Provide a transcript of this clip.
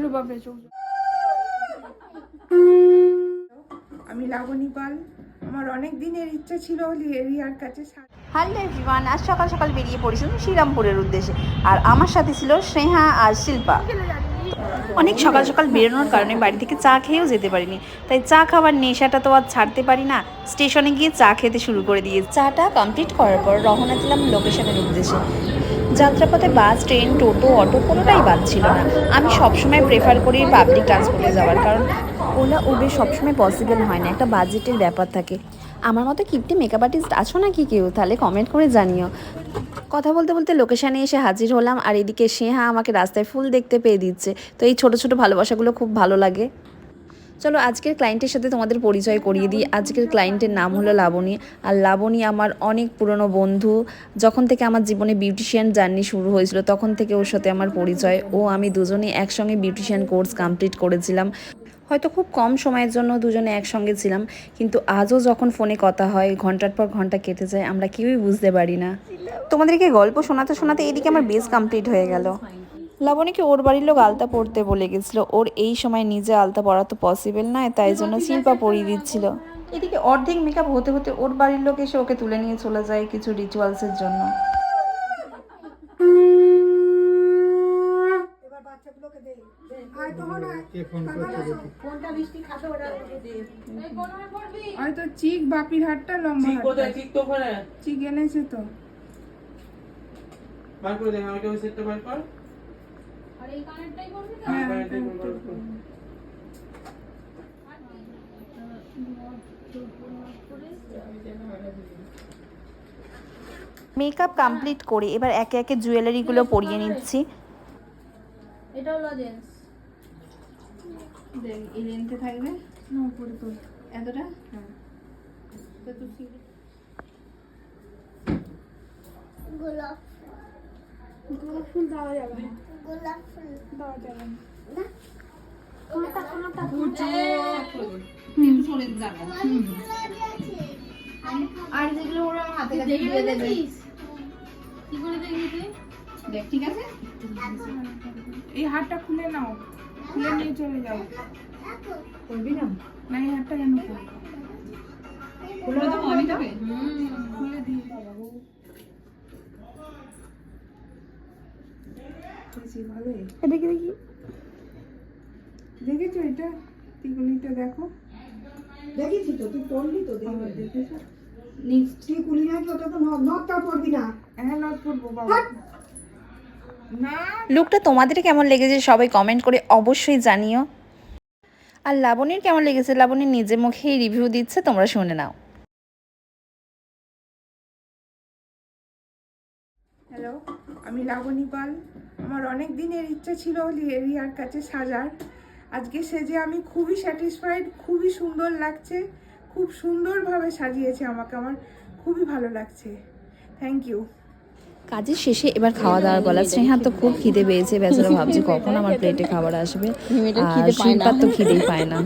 ওরে বাপরে চোখ আমি লাবণী পাল। আমার অনেক দিনের ইচ্ছা ছিল রিয়ার কাছে হ্যালো এভরিওয়ান আজ সকাল সকাল বেরিয়ে পড়েছিলাম শ্রীরামপুরের উদ্দেশ্যে। আর আমার সাথে ছিল স্নেহা আর শিল্পা। অনেক সকাল সকাল বেরোনোর কারণে বাড়ি থেকে চা খেয়েও যেতে পারিনি। তাই চা খাবার নেশাটা তো আর ছাড়তে পারি না। স্টেশনে গিয়ে চা খেতে শুরু করে দিয়ে চাটা কমপ্লিট করার পর রওনা দিলাম লোকেশনের উদ্দেশ্যে। যাত্রাপথে বাস, ট্রেন, টোটো, অটো কোনোটাই বাদ ছিল না। আমি সবসময় প্রেফার করি পাবলিক ট্রান্সপোর্টে যাওয়ার, কারণ ওলা উবের সবসময় পসিবল হয় না। একটা বাজেটের ব্যাপার থাকে। আমার মতো কিপটি মেকআপ আর্টিস্ট আছো নাকি কেউ? তাহলে কমেন্ট করে জানিও। কথা বলতে বলতে লোকেশানে এসে হাজির হলাম আর এদিকে স্নেহা আমাকে রাস্তায় ফুল দেখতে পেয়ে দিচ্ছে। তো এই ছোট ছোট ভালোবাসাগুলো খুব ভালো লাগে। চলো আজকের ক্লায়েন্টের সাথে তোমাদের পরিচয় করিয়ে দিই। আজকের ক্লায়েন্টের নাম হলো লাবণী। আর লাবণী আমার অনেক পুরনো বন্ধু। যখন থেকে আমার জীবনে বিউটিশিয়ান জার্নি শুরু হয়েছিল, তখন থেকে ওর সাথে আমার পরিচয়। ও, আমি দুজনে একসঙ্গে বিউটিশিয়ান কোর্স কমপ্লিট করেছিলাম। হয়তো খুব কম সময়ের জন্য দুজনে একসঙ্গে ছিলাম কিন্তু আজও যখন ফোনে কথা হয় ঘণ্টার পর ঘণ্টা কেটে যায় আমরা কেউই বুঝতে পারি না। তোমাদেরকে গল্প শোনাতে শোনাতে এদিকে আমার বেস কমপ্লিট হয়ে গেল। লাবণীকে ওর বাড়ির লোক আলতা পড়তে বলে গেছিল। ওর এই সময় নিজে আলতা পড়া তো পসিবল নয় তাই জন্য শিল্পা পরিয়ে দিচ্ছিল। এদিকে অর্ধেক মেকআপ হতে হতে ওর বাড়ির লোক এসে ওকে তুলে নিয়ে চলে যায় কিছু রিচুয়ালসের জন্য। হয়তো চিক বাপির হাটটা লম্বা ঠিক কোথায়? হাটটা। তো ওখানে। চিক এনেছে তো। বার করে দেখ আমাকে ওই সেটটা বার কর। হ্যাঁ, কর। মেকআপ কমপ্লিট করে এবার একে একে জুয়েলারিগুলো পরিয়ে নিচ্ছি। এটা হলো দেখ এই লেন্থে থাকবে? না উপরে তো এতটা? হ্যাঁ। তো কি- গোলাপ ফুল দেওয়া যাবে না। দেওয়া যাবে না। আর যেগুলো ওরা হাতে দিয়ে দেবে। কি করে দেখবি তুই? দেখ ঠিক আছে? এই হাটটা খুলে নাও। খুলে নিয়ে চলে যাও। করবি না? না এই হাটটা কেন করব? খুলে তো আমি তবে খুলে দিয়ে দেখি দেখি দেখেছ এটা? তিগুলিটা দেখো। দেখেছি তো তুই পড়লি তো দেখেছ নেক্সট তুই কুলি নাকি ওটা তো ন- নখটা পড়বি না। হ্যাঁ নট পড়ব বাবা। না লুকটা তোমাদের কেমন লেগেছে সবাই কমেন্ট করে অবশ্যই জানিও। আর লাবণীর কেমন লেগেছে? লাবণী নিজে মুখেই রিভিউ দিচ্ছে, তোমরা শুনে নাও। হ্যালো আমি লাবণী পাল। আমার অনেক দিনের ইচ্ছা ছিল রিয়ার কাছে সাজার। আজকে সেজে আমি খুবই স্যাটিসফাইড খুবই সুন্দর লাগছে। খুব সুন্দরভাবে সাজিয়েছে আমাকে, আমার খুবই ভালো লাগছে। থ্যাংক ইউ কাজের শেষে এবার খাওয়া দাওয়ার গলা স্নেহা তো খুব খিদে পেয়েছে বেচারা ভাবছে কখন আমার প্লেটে খাবার আসবে। আর শিল্পার তো খিদেই পায় না।